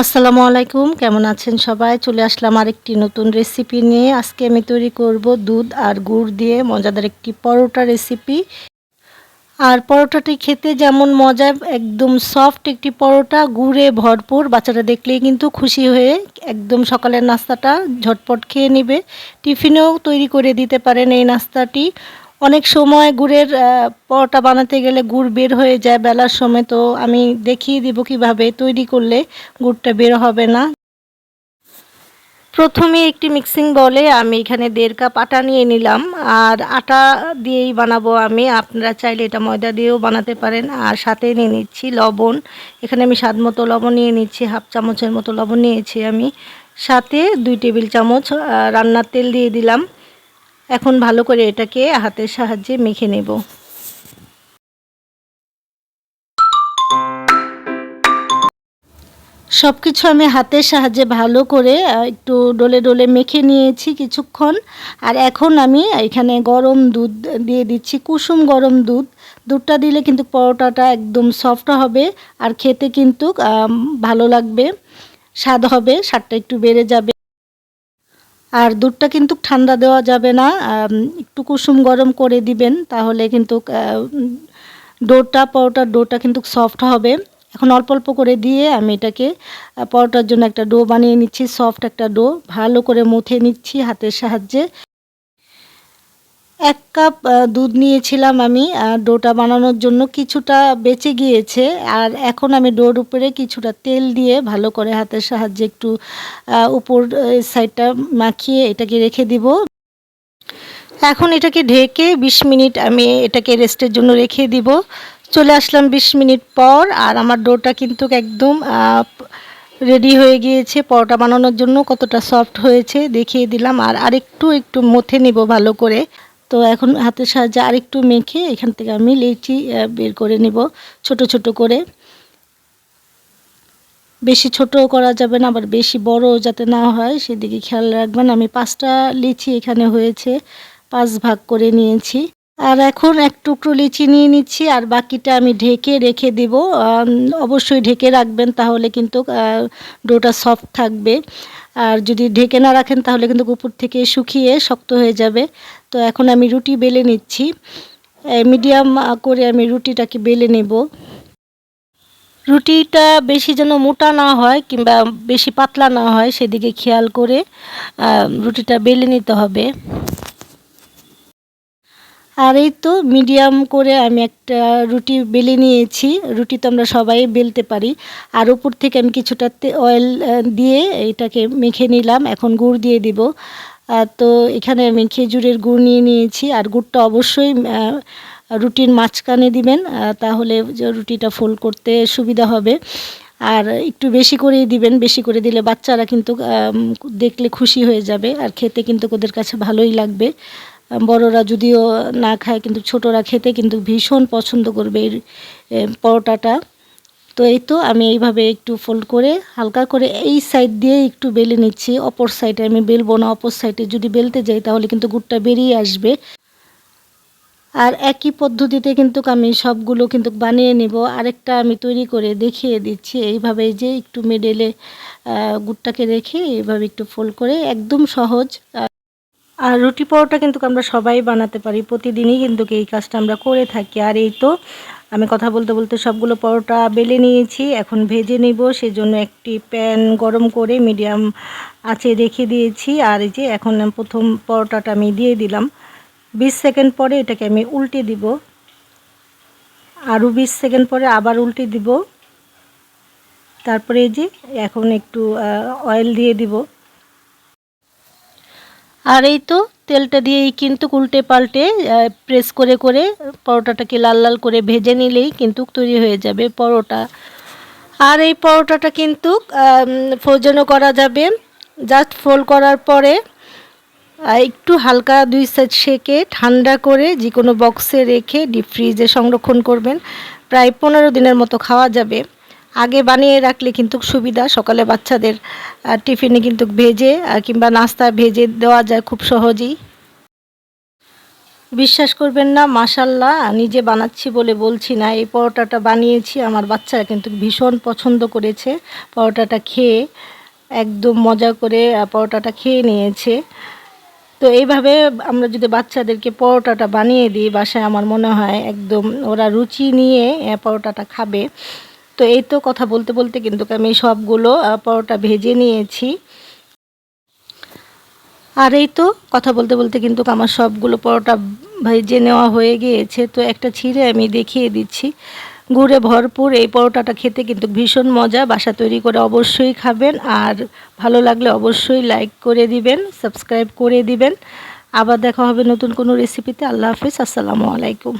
আসসালামু আলাইকুম, কেমন আছেন সবাই? চলে আসলাম আরেকটি নতুন রেসিপি নিয়ে। আজকে আমি তৈরি করব দুধ আর গুড় দিয়ে মজাদার একটি পরোটা রেসিপি আর পরোটাটি খেতে যেমন মজা, একদম সফট একটি পরোটা, গুড়ে ভরপুর। বাচ্চারা দেখলেই কিন্তু খুশি হয়ে একদম সকালের নাস্তাটা ঝটপট খেয়ে নেবে। টিফিনেও তৈরি করে দিতে পারেন এই নাস্তাটি। অনেক সময় গুড়ের পরোটা বানাতে গেলে গুড় বের হয়ে যায় বেলার সময়, তো আমি দেখিয়ে দিব কীভাবে তৈরি করলে গুড়টা বের হবে না। প্রথমে একটি মিক্সিং বলে আমি এখানে দেড় কাপ আটা নিয়ে নিলাম, আর আটা দিয়েই বানাবো আমি। আপনারা চাইলে এটা ময়দা দিয়েও বানাতে পারেন। আর সাথে নিয়ে নিচ্ছি লবণ। এখানে আমি স্বাদ মতো লবণ নিয়ে নিচ্ছি, হাফ চামচের মতো লবণ নিয়েছি আমি। সাথে দুই টেবিল চামচ রান্নার তেল দিয়ে দিলাম। এখন ভালো করে এটাকে হাতের সাহায্যে মেখে নেব। সব কিছু আমি হাতের সাহায্যে ভালো করে একটু ডলে ডলে মেখে নিয়েছি কিছুক্ষণ। আর এখন আমি এখানে গরম দুধ দিয়ে দিচ্ছি, কুসুম গরম দুধ। দুধটা দিলে কিন্তু পরোটাটা একদম সফট হবে আর খেতে কিন্তু ভালো লাগবে, স্বাদ হবে, স্বাদটা একটু বেড়ে যাবে। আর দুধটা কিন্তু ঠান্ডা দেওয়া যাবে না একটু কুসুম গরম করে দিবেন, তাহলে কিন্তু ডোটা, পরোটার ডোটা কিন্তু সফট হবে। এখন অল্প অল্প করে দিয়ে আমি এটাকে পরোটার জন্য একটা ডো বানিয়ে নিচ্ছি, সফট একটা ডো। ভালো করে মুথে নিচ্ছি হাতের সাহায্যে। কাপ দুধ নিয়েছিলাম আমি ডোটা বানানোর জন্য কিছুটা বেঁচে গিয়েছে। আর এখন আমি ডোর উপরে কিছুটা তেল দিয়ে ভালো করে হাতের সাহায্যে একটু উপর সাইডটা মাখিয়ে এটাকে রেখে দিব। এখন এটাকে ঢেকে ২০ মিনিট আমি এটাকে রেস্টের জন্য রেখে দিব। চলে আসলাম ২০ মিনিট পর, আর আমার ডোটা কিন্তু একদম রেডি হয়ে গিয়েছে। পরোটা বানানোর জন্য কতটা সফট হয়েছে দেখিয়ে দিলাম। আর আরেকটু, একটু মথে নিব ভালো করে। তো এখন হাতের সাহায্যে আরেকটু মেখে এখান থেকে আমি লেচি বের করে নিব, ছোট ছোট করে। বেশি ছোট করা যাবে না, আবার বেশি বড় যাতে না হয়, সেদিকে খেয়াল রাখবেন। আমি পাঁচটা লিচি এখানে হয়েছে, পাঁচ ভাগ করে নিয়েছি। আর এখন এক টুকরো লিচি নিয়ে নিচ্ছি, আর বাকিটা আমি ঢেকে রেখে দিব। অবশ্যই ঢেকে রাখবেন, তাহলে কিন্তু ডোটা সফট থাকবে। আর যদি ঢেকে না রাখেন, তাহলে কিন্তু উপর থেকে শুকিয়ে শক্ত হয়ে যাবে। তো এখন আমি রুটি বেলে নিচ্ছি। মিডিয়াম করে আমি রুটিটাকে বেলে নেব। রুটিটা বেশি যেন মোটা না হয়, কিংবা বেশি পাতলা না হয়, সেদিকে খেয়াল করে রুটিটা বেলে নিতে হবে। আর এই তো মিডিয়াম করে আমি একটা রুটি বেলে নিয়েছি। রুটি তো আমরা সবাই বেলতে পারি। আর উপর থেকে আমি কিছুটা অয়েল দিয়ে এটাকে মেখে নিলাম। এখন গুড় দিয়ে দিব। তো এখানে আমি খেজুরের গুড় নিয়ে নিয়েছি। আর গুড়টা অবশ্যই রুটির মাঝখানে দিবেন তাহলে রুটিটা ফোল্ড করতে সুবিধা হবে। আর একটু বেশি করেই দিবেন। বেশি করে দিলে বাচ্চারা কিন্তু দেখলে খুশি হয়ে যাবে। আর খেতে কিন্তু ওদের কাছে ভালোই লাগবে। বড়রা যদিও না খায়, কিন্তু ছোটরা খেতে কিন্তু ভীষণ পছন্দ করবে এই পরোটাটা। তো এই তো আমি এইভাবে একটু ফোল্ড করে হালকা করে এই সাইড দিয়ে একটু বেলে নিচ্ছি। অপর সাইডে আমি বেলবো না, অপর সাইডে যদি বেলতে যাই তাহলে কিন্তু গুড়টা বেরিয়ে আসবে। আর একই পদ্ধতিতে কিন্তু আমি সবগুলো কিন্তু বানিয়ে নিব। আরেকটা আমি তৈরি করে দেখিয়ে দিচ্ছি। এইভাবে যে একটু মেডেলে গুড়টাকে রেখে এইভাবে একটু ফোল্ড করে, একদম সহজ। আর রুটি পরোটা কিন্তু আমরা সবাই বানাতে পারি। প্রতিদিনই কিন্তু এই কাজটা আমরা করে থাকি। আর এই তো আমি কথা বলতে বলতে সবগুলো পরোটা বেলে নিয়েছি। এখন ভেজে নিব। সেজন্য একটি প্যান গরম করে মিডিয়াম আঁচে রেখে দিয়েছি। আর এই যে এখন প্রথম পরোটাটা আমি দিয়ে দিলাম। বিশ সেকেন্ড পরে এটাকে আমি উল্টে দিব। আরও বিশ সেকেন্ড পরে আবার উল্টে দিব। তারপরে এই যে এখন একটু অয়েল দিয়ে দিব। আর এই তো তেলটা দিয়েই কিন্তু উল্টে পাল্টে প্রেস করে করে পরোটাটাকে লাল লাল করে ভেজে নিলেই কিন্তু তৈরি হয়ে যাবে পরোটা। আর এই পরোটাটা কিন্তু ফ্রোজেনও করা যাবে জাস্ট ফোল্ড করার পরে একটু হালকা দুই সাইড সেকে ঠান্ডা করে যে কোনো বক্সে রেখে ডিপ ফ্রিজে সংরক্ষণ করবেন। প্রায় পনেরো দিনের মতো খাওয়া যাবে। আগে বানিয়ে রাখলে কিন্তু সুবিধা। সকালে বাচ্চাদের টিফিনে কিন্তু ভেজে কিংবা নাস্তা ভেজে দেওয়া যায় খুব সহজেই। বিশ্বাস করবেন না মাসাল্লাহ নিজে বানাচ্ছি বলে বলছি না। এই পরোটাটা বানিয়েছি, আমার বাচ্চারা কিন্তু ভীষণ পছন্দ করেছে পরোটাটা খেয়ে। একদম মজা করে পরোটাটা খেয়ে নিয়েছে। তো এইভাবে আমরা যদি বাচ্চাদেরকে পরোটাটা বানিয়ে দিই বাসায়, আমার মনে হয় একদম ওরা রুচি নিয়ে পরোটাটা খাবে। তো এই তো কথা বলতে বলতে কিন্তু আমি সবগুলো পরোটা ভেজে নিয়েছি। আর এই তো কথা বলতে বলতে কিন্তু আমার সবগুলো পরোটা ভেজে নেওয়া হয়ে গিয়েছে। তো একটা ছিঁড়ে আমি দেখিয়ে দিচ্ছি। ঘুরে ভরপুর এই পরোটাটা খেতে কিন্তু ভীষণ মজা। বাসা তৈরি করে অবশ্যই খাবেন আর ভালো লাগলে অবশ্যই লাইক করে দিবেন, সাবস্ক্রাইব করে দিবেন। আবার দেখা হবে নতুন কোনো রেসিপিতে আল্লাহ হাফিজ। আসসালামু আলাইকুম।